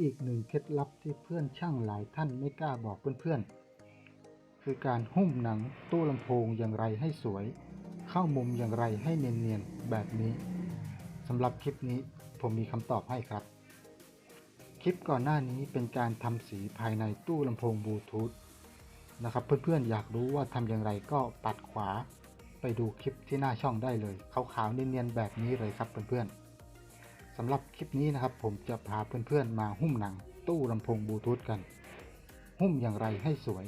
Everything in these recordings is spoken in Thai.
อีกหนึ่งเคล็ดลับที่เพื่อนช่างหลายท่านไม่กล้าบอกเพื่อนๆ คือการหุ้มหนังตู้ลำโพงอย่างไรให้สวย เข้ามุมอย่างไรให้เนียนๆ แบบนี้สำหรับคลิปนี้ผมมีคำตอบให้ครับ คลิปก่อนหน้านี้เป็นการทำสีภายในตู้ลำโพงบลูทูธนะครับเพื่อนๆ อยากรู้ว่าทำอย่างไรก็ปัดขวา ไปดูคลิปที่หน้าช่องได้เลยขาวๆเนียนๆแบบนี้เลยครับเพื่อนๆ สำหรับคลิปนี้นะครับผมจะพาเพื่อนๆมาหุ้มหนังตู้ลำโพงบลูทูธกัน หุ้มอย่างไรให้สวย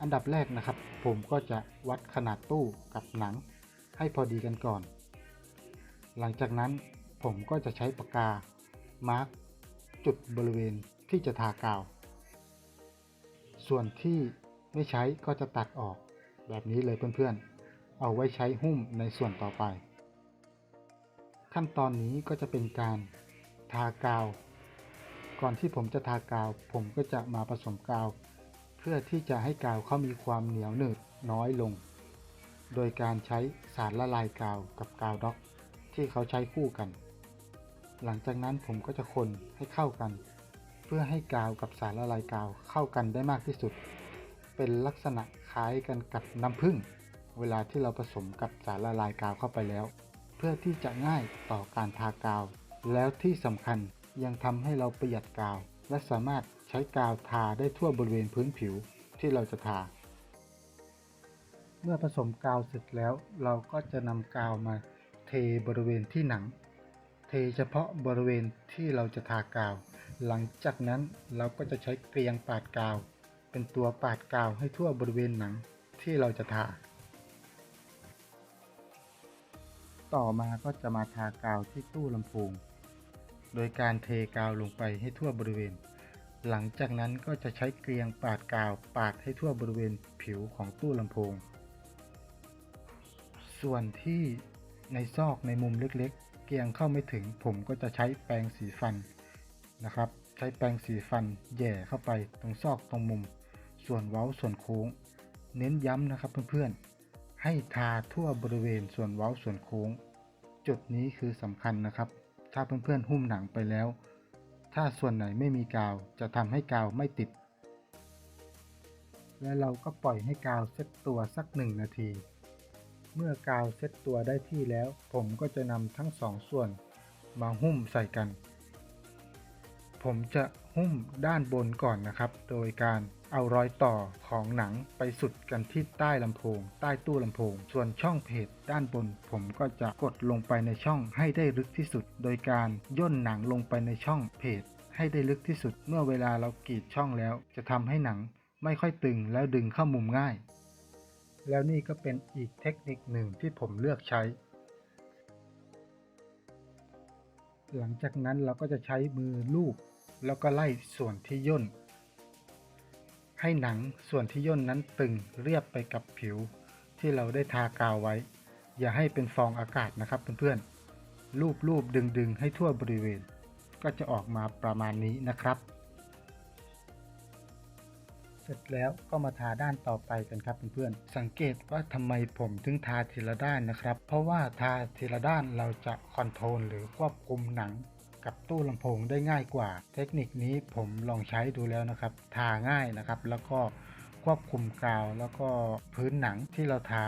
อันดับแรกนะครับ ผมก็จะวัดขนาดตู้กับหนังให้พอดีกันก่อน หลังจากนั้นผมก็จะใช้ปากกา มาร์กจุดบริเวณที่จะทากาว ส่วนที่ไม่ใช้ก็จะตัดออกแบบนี้เลยเพื่อนๆ เอาไว้ใช้หุ้มในส่วนต่อไป ขั้นตอนนี้ก็จะเป็นการทากาว ก่อนที่ผมจะทากาว ผมก็จะมาผสมกาว เพื่อที่จะให้กาวเขามีความเหนียวหนืดน้อยลง โดยการใช้สารละลายกาวกับกาวด็อก ที่เขาใช้คู่กัน หลังจากนั้นผมก็จะคนให้เข้ากัน เพื่อให้กาวกับสารละลายกาวเข้ากันได้มากที่สุด เป็นลักษณะคล้ายกันกับน้ำผึ้งเวลาที่เราผสมกับสารละลายกาวเข้าไปแล้ว เพื่อที่จะง่ายต่อการทากาว แล้วที่สำคัญยังทำให้เราประหยัดกาว และสามารถใช้กาวทาได้ทั่วบริเวณพื้นผิวที่เราจะทา เมื่อผสมกาวเสร็จแล้ว เราก็จะนำกาวมาเทบริเวณที่หนัง เทเฉพาะบริเวณที่เราจะทากาว หลังจากนั้นเราก็จะใช้เกลียงปาดกาว เป็นตัวปาดกาวให้ทั่วบริเวณหนังที่เราจะทา ต่อมาก็จะมาทากาวที่ตู้ลำโพง โดยการเทกาวลงไปให้ทั่วบริเวณ หลังจากนั้นก็จะใช้เกลียงปาดกาวปาดให้ทั่วบริเวณผิวของตู้ลำโพง ส่วนที่ในซอกในมุมเล็กๆ เกลียงเข้าไม่ถึง ผมก็จะใช้แปรงสีฟันนะครับ ใช้แปรงสีฟันแย่เข้าไปตรงซอกตรงมุม ส่วนเว้าส่วนโค้ง เน้นย้ำนะครับเพื่อนๆ ให้ทาทั่วบริเวณส่วนเว้าส่วนโค้ง จุดนี้คือสำคัญนะครับ ถ้าเพื่อนๆหุ้มหนังไปแล้ว ถ้าส่วนไหนไม่มีกาวจะทำให้กาวไม่ติด และเราก็ปล่อยให้กาวเซ็ตตัวสักหนึ่งนาที เมื่อกาวเซ็ตตัวได้ที่แล้ว ผมก็จะนำทั้งสองส่วนมาหุ้มใส่กัน ผมจะหุ้มด้านบนก่อนนะครับ โดยการเอารอยต่อของหนังไปสุดกันที่ใต้ลำโพง ใต้ตู้ลำโพง ส่วนช่องเพจด้านบน ผมก็จะกดลงไปในช่องให้ได้ลึกที่สุด โดยการย่นหนังลงไปในช่องเพจให้ได้ลึกที่สุด เมื่อเวลาเรากรีดช่องแล้ว จะทำให้หนังไม่ค่อยตึงแล้วดึงเข้ามุมง่าย แล้วนี่ก็เป็นอีกเทคนิคหนึ่งที่ผมเลือกใช้ หลังจากนั้นเราก็จะใช้มือลูบแล้วก็ไล่ส่วนที่ย่น ให้หนังส่วนที่ย่นนั้นตึงเรียบไปกับผิว ที่เราได้ทากาวไว้ อย่าให้เป็นฟองอากาศนะครับเพื่อนๆลูบๆดึงๆให้ทั่วบริเวณ ก็จะออกมาประมาณนี้นะครับ ร็จแล้วก็มาทาด้านต่อไปกันครับเพื่อนๆสังเกตว่าทำไมผมถึงทาทีละด้านนะครับ เพราะว่าทาทีละด้านเราจะคอนโทรลหรือควบคุมหนังกับตู้ลำโพงได้ง่ายกว่า เทคนิคนี้ผมลองใช้ดูแล้วนะครับ ทาง่ายนะครับ แล้วก็ควบคุมกาวแล้วก็พื้นหนังที่เราทา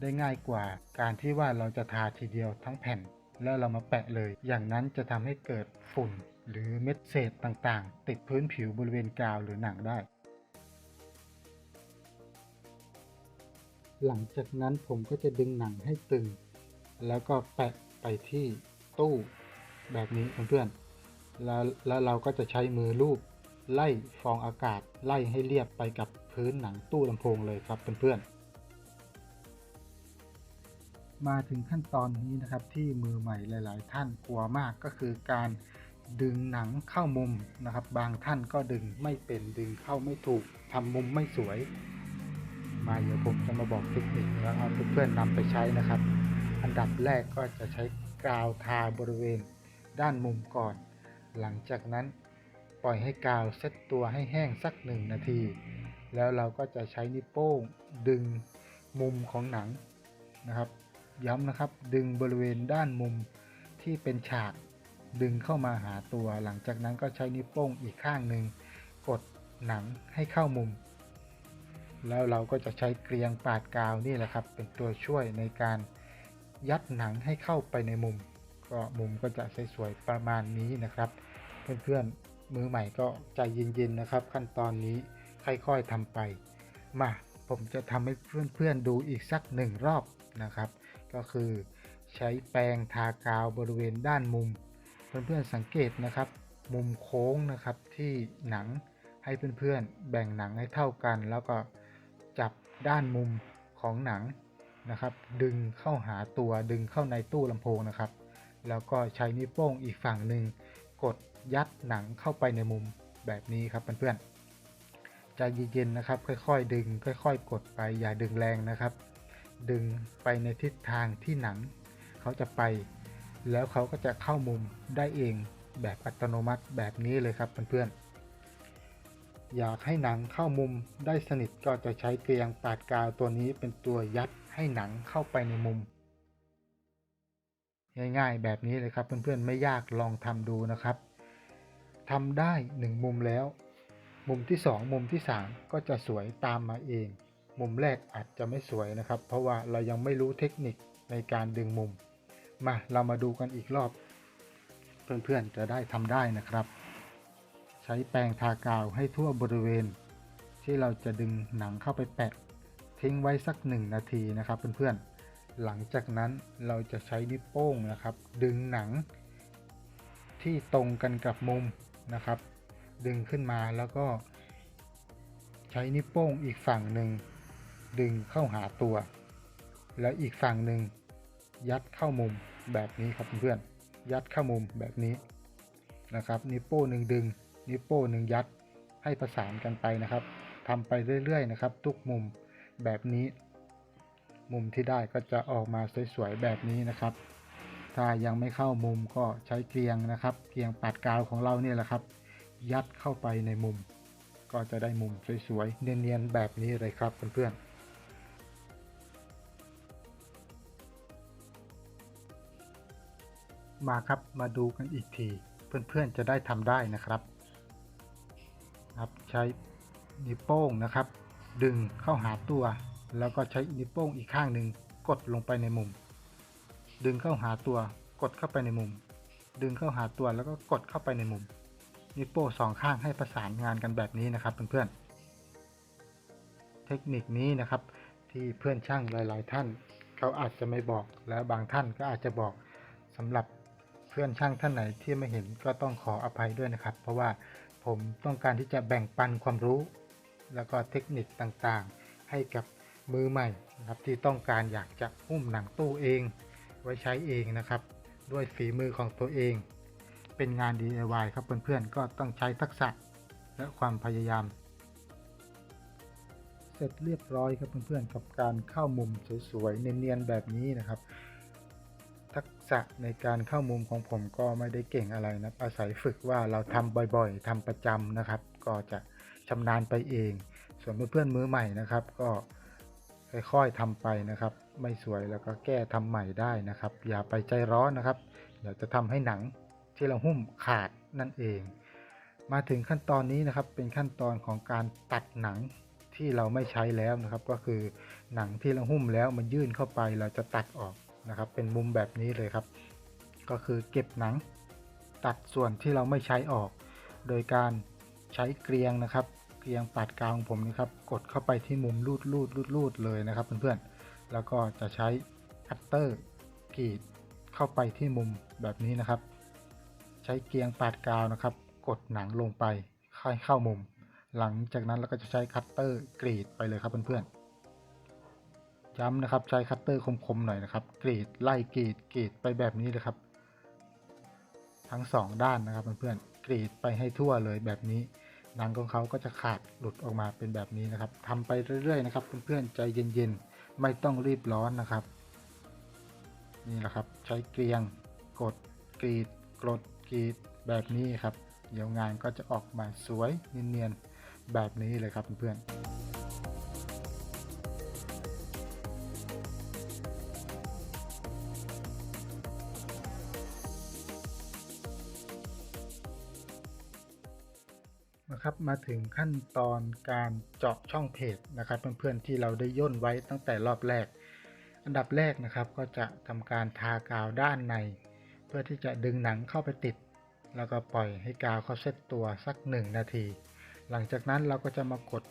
ได้ง่ายกว่า การที่ว่าเราจะทาทีเดียวทั้งแผ่น แล้วเรามาแปะเลย อย่างนั้นจะทำให้เกิดฝุ่น หรือเม็ดเศษต่างๆ ติดพื้นผิวบริเวณกาวหรือหนังได้ หลังจากนั้นผมก็จะดึงหนังให้ตึง แล้วก็แปะไปที่ตู้แบบนี้เพื่อนๆแล้วแล้วเราก็จะใช้มือลูบไล่ฟองอากาศไล่ให้เรียบไปกับพื้นหนังตู้ลำโพงเลยครับเพื่อนๆ มาถึงขั้นตอนนี้นะครับที่มือใหม่หลาย ๆ ท่านกลัวมากก็คือการดึงหนังเข้ามุมนะครับ บางท่านก็ดึงไม่เป็นดึงเข้าไม่ถูกทำมุมไม่สวย มาเดี๋ยวผมจะมาบอกเทคนิคแล้วเอาเพื่อนๆนำไปใช้นะครับ อันดับแรกก็จะใช้กาวทาบริเวณด้านมุมก่อน หลังจากนั้นปล่อยให้กาวเซตตัวให้แห้งสักหนึ่งนาที แล้วเราก็จะใช้นิ้วโป้งดึงมุมของหนังนะครับ ย้ำนะครับดึงบริเวณด้านมุมที่เป็นฉากดึงเข้ามาหาตัว หลังจากนั้นก็ใช้นิ้วโป้งอีกข้างหนึ่งกดหนังให้เข้ามุม แล้วเราก็จะใช้เกลียงปาดกาวนี่แหละครับ เป็นตัวช่วยในการยัดหนังให้เข้าไปในมุม ก็มุมก็จะสวยๆประมาณนี้นะครับ เพื่อนๆมือใหม่ก็ใจเย็นๆนะครับ ขั้นตอนนี้ค่อยๆทำไป มาผมจะทำให้เพื่อนๆดูอีกสักหนึ่งรอบนะครับ ก็คือใช้แปรงทากาวบริเวณด้านมุม เพื่อนๆสังเกตนะครับ มุมโค้งนะครับที่หนังให้เพื่อนๆแบ่งหนังให้เท่ากันแล้วก็ จับด้านมุมของหนังนะครับ ดึงเข้าหาตัวดึงเข้าในตู้ลำโพงนะครับ แล้วก็ใช้นิ้วโป้งอีกฝั่งหนึ่งกดยัดหนังเข้าไปในมุมแบบนี้ครับเพื่อนๆใจเย็นๆนะครับ ค่อยๆ ดึง ค่อยๆ กดไปอย่าดึงแรงนะครับ ดึงไปในทิศทางที่หนัง เขาจะไป แล้วเขาก็จะเข้ามุมได้เองแบบอัตโนมัติแบบนี้เลยครับเพื่อนๆ อยากให้หนังเข้ามุมได้สนิทก็จะใช้เกลียงปาดกาวตัวนี้เป็นตัวยัดให้หนังเข้าไปในมุม ง่ายๆแบบนี้เลยครับเพื่อนๆไม่ยากลองทำดูนะครับทำได้หนึ่งมุมแล้ว มุมที่สองมุมที่สามก็จะสวยตามมาเอง มุมแรกอาจจะไม่สวยนะครับ เพราะว่าเรายังไม่รู้เทคนิคในการดึงมุม มาเรามาดูกันอีกรอบ เพื่อนๆจะได้ทำได้นะครับ ใช้แปรงทากาวให้ทั่วบริเวณ ที่เราจะดึงหนังเข้าไปแปะ ทิ้งไว้สักหนึ่งนาทีนะครับเพื่อนๆ หลังจากนั้นเราจะใช้นิ้วโป้งนะครับ ดึงหนัง ที่ตรงกันกับมุมนะครับ ดึงขึ้นมาแล้วก็ ใช้นิ้วโป้งอีกฝั่งหนึ่งดึงเข้าหาตัว แล้วอีกฝั่งหนึ่งยัดเข้ามุมแบบนี้ครับเพื่อนๆยัดเข้ามุมแบบนี้นะครับ นิ้วโป้งหนึ่งดึง นิ้วโป้งหนึ่งยัดให้ประสานกันไปนะครับทำไปเรื่อยๆนะครับ ทุกมุมแบบนี้ มุมที่ได้ก็จะออกมาสวยๆแบบนี้นะครับ ถ้ายังไม่เข้ามุมก็ใช้เกลียงนะครับ เกลียงปัดกาวของเราเนี่ยแหละครับ ยัดเข้าไปในมุม ก็จะได้มุมสวยๆเนียนๆแบบนี้เลยครับเพื่อนๆมาครับมาดูกันอีกที เพื่อนๆจะได้ทำได้นะครับ ครับใช้นิ้วโป้งนะครับ ดึงเข้าหาตัว แล้วก็ใช้นิ้วโป้งอีกข้างหนึ่งกดลงไปในมุม ดึงเข้าหาตัวกดเข้าไปในมุม ดึงเข้าหาตัวแล้วก็กดเข้าไปในมุม นิ้วโป้งสองข้างให้ประสานงานกันแบบนี้นะครับเพื่อนๆเทคนิคนี้นะครับที่เพื่อนช่างหลาย ๆ ท่านเขาอาจจะไม่บอกแล้วบางท่านก็อาจจะบอกสำหรับเพื่อนช่างท่านไหนที่ไม่เห็นก็ต้องขออภัยด้วยนะครับ เพราะว่า ผมต้องการที่จะแบ่งปันความรู้ แล้วก็เทคนิคต่างๆ ให้กับมือใหม่นะครับที่ต้องการอยากจะหุ้มหนังตู้เอง ไว้ใช้เองนะครับ ด้วยฝีมือของตัวเอง เป็นงาน DIY ครับเพื่อนๆก็ต้องใช้ทักษะและความพยายาม เสร็จเรียบร้อยครับเพื่อนๆกับการเข้ามุมสวยๆเนียนๆแบบนี้นะครับ ทักษะในการเข้ามุมของผมก็ไม่ได้เก่งอะไรนะอาศัยฝึกว่าเราทำบ่อยๆทำประจำนะครับ ก็จะชำนาญไปเอง ส่วนเพื่อนๆมือใหม่นะครับ ก็ค่อยๆทำไปนะครับ ไม่สวยแล้วก็แก้ทำใหม่ได้นะครับ อย่าไปใจร้อนนะครับเดี๋ยวจะทำให้หนังที่เราหุ้มขาดนั่นเอง มาถึงขั้นตอนนี้นะครับเป็นขั้นตอนของการตัดหนังที่เราไม่ใช้แล้วนะครับ ก็คือหนังที่เราหุ้มแล้วมันยื่นเข้าไปเราจะตัดออก นะครับ เป็นมุมแบบนี้เลยครับ ก็คือเก็บหนังตัดส่วนที่เราไม่ใช้ออก โดยการใช้เกลียงนะครับ เกลียงปาดกาวของผมนี่ครับ กดเข้าไปที่มุมรูดรูดรูดรูดเลยนะครับเพื่อนๆ แล้วก็จะใช้คัตเตอร์กรีดเข้าไปที่มุมแบบนี้นะครับ ใช้เกลียงปาดกาวนะครับ กดหนังลงไปค่อยเข้ามุม หลังจากนั้นเราก็จะใช้คัตเตอร์กรีดไปเลยครับเพื่อนๆ ย้ำนะครับใช้คัตเตอร์คมๆหน่อยนะครับกรีดไล่กรีดกรีดไปแบบนี้เลยครับ ทั้งสองด้านนะครับเพื่อนๆกรีดไปให้ทั่วเลยแบบนี้หนังของเขาก็จะขาดหลุดออกมาเป็นแบบนี้นะครับทำไปเรื่อยๆนะครับเพื่อนๆใจเย็นๆ ไม่ต้องรีบร้อนนะครับ นี่แหละครับใช้เกลียงกดกรีดกดกรีดแบบนี้ครับ เดี๋ยวงานก็จะออกมาสวยเนียนๆแบบนี้เลยครับเพื่อนๆ มาถึงขั้นตอนการเจาะช่องเพจนะครับ เพื่อนๆที่เราได้ย่นไว้ตั้งแต่รอบแรก อันดับแรกนะครับก็จะทำการทากาวด้านใน เพื่อที่จะดึงหนังเข้าไปติด แล้วก็ปล่อยให้กาวเขาเซตตัวสัก 1 นาที หลังจากนั้นเราก็จะมากด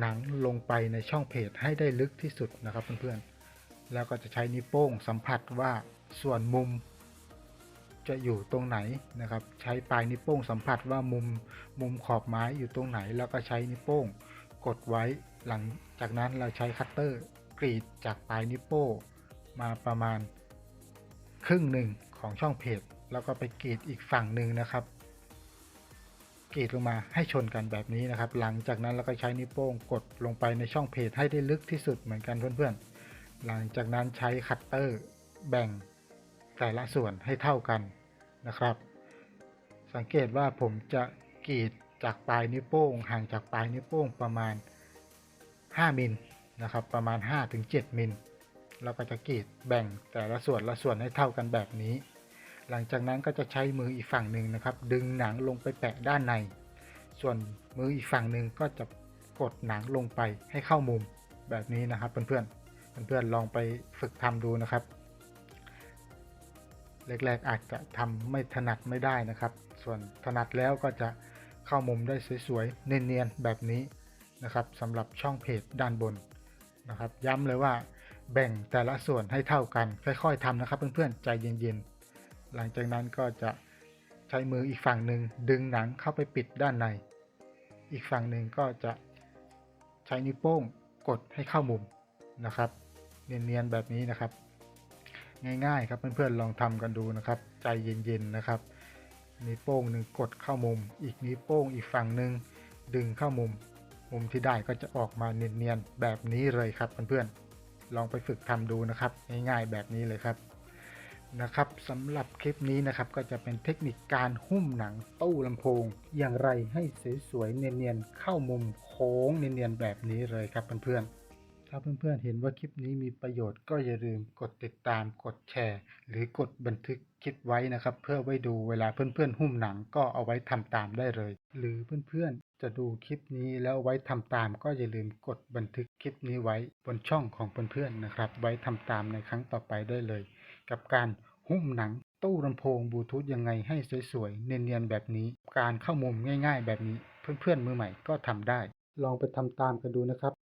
หนังลงไปในช่องเพจให้ได้ลึกที่สุดนะครับเพื่อนๆแล้วก็จะใช้นิ้วโป้งสัมผัสว่าส่วนมุม จะอยู่ตรงไหนนะครับ ใช้ปลายนิ้วโป้งสัมผัสว่ามุมมุมขอบไม้อยู่ตรงไหน แล้วก็ใช้นิ้วโป้งกดไว้หลังจากนั้นเราใช้คัตเตอร์กรีดจากปลายนิ้วโป้งมาประมาณครึ่งหนึ่งของช่องเพจแล้วก็ไปกรีดอีกฝั่งหนึ่งนะครับกรีดลงมาให้ชนกันแบบนี้นะครับ หลังจากนั้นเราก็ใช้นิ้วโป้งกดลงไปในช่องเพจให้ได้ลึกที่สุดเหมือนกันเพื่อนๆ หลังจากนั้นใช้คัตเตอร์แบ่ง แต่ละส่วนให้เท่ากันนะครับ สังเกตว่าผมจะกรีดจากปลายนิ้วโป้ง ห่างจากปลายนิ้วโป้งประมาณ 5มิลนะครับประมาณ 5-7มิลแล้วก็จะกรีดแบ่งแต่ละส่วนละส่วนให้เท่ากันแบบนี้ หลังจากนั้นก็จะใช้มืออีกฝั่งหนึ่งนะครับ ดึงหนังลงไปแปะด้านใน ส่วนมืออีกฝั่งหนึ่งก็จะกดหนังลงไปให้เข้ามุมแบบนี้นะครับเพื่อนๆเพื่อนๆลองไปฝึกทำดูนะครับ แรกๆ อาจจะทำไม่ถนัดไม่ได้นะครับ ส่วนถนัดแล้วก็จะเข้ามุมได้สวยๆ เนียนๆ แบบนี้นะครับสำหรับช่องเพจด้านบนนะครับ ย้ำเลยว่าแบ่งแต่ละส่วนให้เท่ากัน ค่อยๆทำนะครับเพื่อนๆ ใจเย็นๆ หลังจากนั้นก็จะใช้มืออีกฝั่งหนึ่งดึงหนังเข้าไปปิดด้านใน อีกฝั่งหนึ่งก็จะใช้นิ้วโป้งกดให้เข้ามุมนะครับ เนียนๆ แบบนี้นะครับ ง่ายๆ ครับเพื่อนๆลองทำกันดูนะครับ ใจเย็นๆนะครับนิ้วโป้งหนึ่งกดเข้ามุม อีกนิ้วโป้งอีกฝั่งหนึ่งดึงเข้ามุม มุมที่ได้ก็จะออกมาเนียนๆแบบนี้เลยครับเพื่อนๆลองไปฝึกทำดูนะครับง่ายๆแบบนี้เลยครับนะครับสำหรับคลิปนี้นะครับก็จะเป็นเทคนิคการหุ้มหนังตู้ลำโพง อย่างไรให้สวยๆเนียนๆเข้ามุมโค้งเนียนๆแบบนี้เลยครับเพื่อนๆ ถ้าเพื่อนๆเห็นว่าคลิปนี้มีประโยชน์ก็อย่าลืมกดติดตามกดแชร์ หรือกดบันทึกคลิปไว้นะครับ เพื่อไว้ดูเวลาเพื่อนๆ หุ้มหนังก็เอาไว้ทำตามได้เลย หรือเพื่อนๆ จะดูคลิปนี้แล้วเอาไว้ทำตาม ก็อย่าลืมกดบันทึกคลิปนี้ไว้บนช่องของเพื่อนๆนะครับ ไว้ทำตามในครั้งต่อไปได้เลย กับการหุ้มหนังตู้ลำโพงบลูทูธยังไงให้สวยๆ เนียนๆ แบบนี้ การเข้ามุมง่ายๆ แบบนี้ เพื่อนๆ มือใหม่ก็ทำได้ ลองไปทำตามกันดูนะครับ